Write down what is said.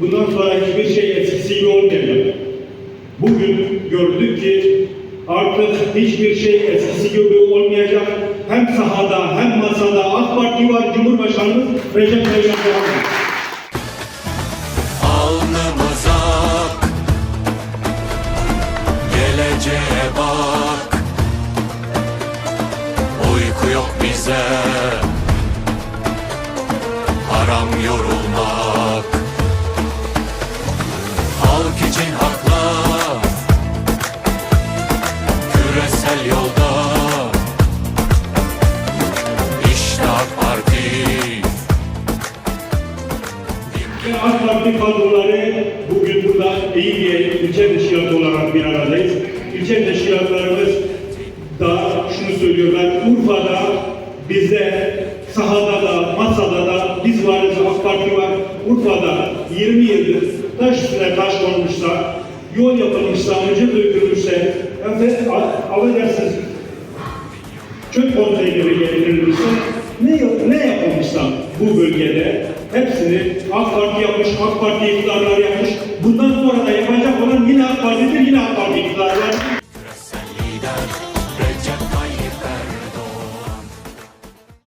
bundan sonra hiçbir şey eskisi gibi olmayacak. Bugün gördük ki artık hiçbir şey eskisi gibi olmayacak. Hem sahada hem masada AK Parti var, Cumhurbaşkanımız Recep Tayyip Erdoğan. Alnımıza Geleceğe bak Uyku yok bize Haram yorulmak için haklar Küresel yolda İşte AK Parti AK Parti kadroları bugün burada iyi bir ilçe teşkilatı olarak bir aradayız. İlçe teşkilatlarımız da şunu söylüyorlar. Urfa'da bize sahada da masada da biz varız AK Parti var. Urfa'da 20 yıldır taş üstüne taş konmuşsa, yol yapılmışsa, mıcır dökülmüşse, efendim, affedersiniz çöp konteyneri getirilmişse ne, ne yapılmışsa bu bölgede hepsini AK Parti yapmış, AK Parti iktidarlar yapmış. Bundan sonra da yapacak olan yine AK Parti'dir,